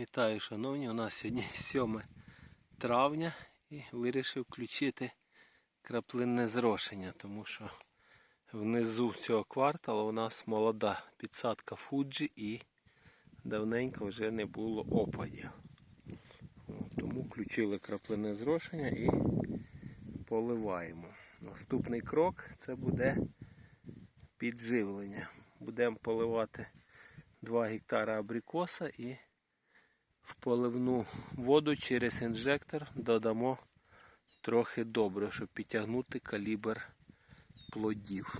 Вітаю, шановні. У нас сьогодні 7 травня і вирішив включити краплинне зрошення, тому що внизу цього кварталу у нас молода підсадка фуджі і давненько вже не було опадів. Тому включили краплинне зрошення і поливаємо. Наступний крок це буде підживлення. Будемо поливати 2 гектара абрикоса і в поливну воду через інжектор додамо трохи добре, щоб підтягнути калібр плодів.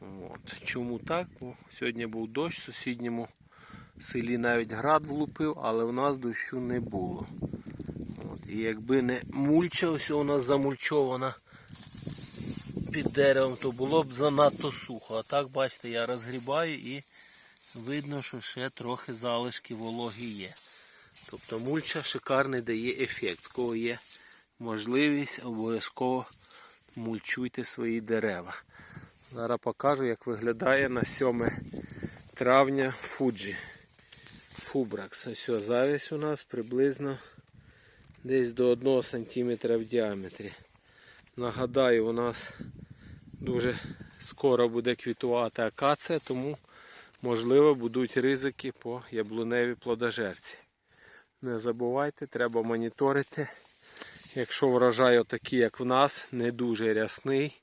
От. Чому так? Бо сьогодні був дощ в сусідньому селі навіть град влупив, але у нас дощу не було. От. І якби не мульча, ось у нас замульчована під деревом, то було б занадто сухо. А так, бачите, я розгрібаю і видно, що ще трохи залишки вологи є. Тобто мульча шикарний дає ефект. В кого є можливість, обов'язково мульчуйте свої дерева. Зараз покажу, як виглядає на 7 травня фуджі. Фубракс. Ось завість у нас приблизно десь до 1 см в діаметрі. Нагадаю, у нас дуже скоро буде квітувати акація, тому можливо будуть ризики по яблуневій плодожерці. Не забувайте, треба моніторити. Якщо врожай отакий, як в нас, не дуже рясний,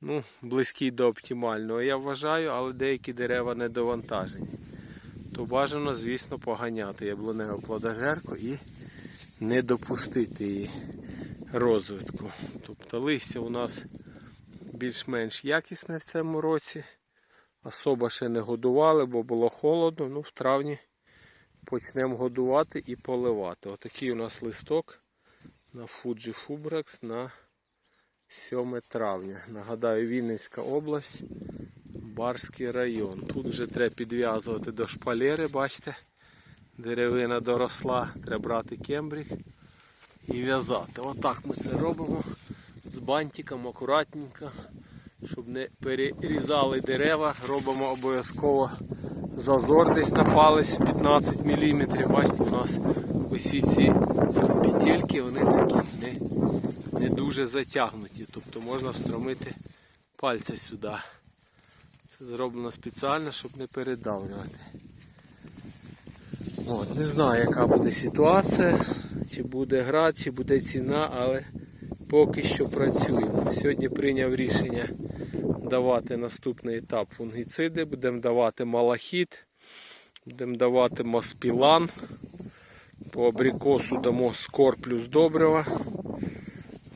ну, близький до оптимального, я вважаю, але деякі дерева недовантажені. То бажано, звісно, поганяти яблуневу плодожерку і не допустити її розвитку. Тобто листя у нас більш-менш якісне в цьому році. Особо ще не годували, бо було холодно. Ну, в травні почнемо годувати і поливати. Отакий у нас листок на Fuji Fubrax на 7 травня. Нагадаю, Вінницька область, Барський район. Тут вже треба підв'язувати до шпалери, бачите, деревина доросла, треба брати кембрик і в'язати. Отак ми це робимо з бантиком акуратненько, щоб не перерізали дерева, робимо обов'язково зазор десь на палець 15 мм. Бачите, у нас усі ці петельки, вони такі не, не дуже затягнуті. Тобто можна встромити пальця сюди. Це зроблено спеціально, щоб не передавлювати. От, Не знаю, яка буде ситуація, чи буде град, чи буде ціна, але поки що працюємо. Сьогодні прийняв рішення давати наступний етап фунгіциди, будемо давати малахіт, будемо давати маспілан. По абрикосу дамо скор плюс добрива.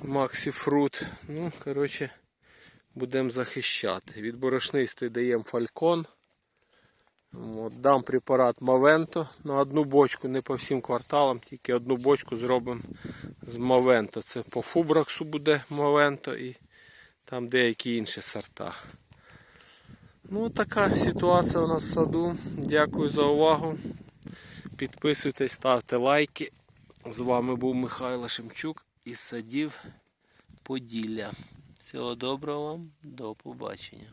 Максифрут. Ну, коротше, будемо захищати. Від борошнистої даємо фалькон. От, дам препарат Мавенто на одну бочку, не по всім кварталам, тільки одну бочку зробимо з Мавенто. Це по Фубраксу буде Мавенто і там деякі інші сорта. Ну, така ситуація у нас в саду. Дякую за увагу. Підписуйтесь, ставте лайки. З вами був Михайло Шемчук із садів Поділля. Всього доброго вам, до побачення.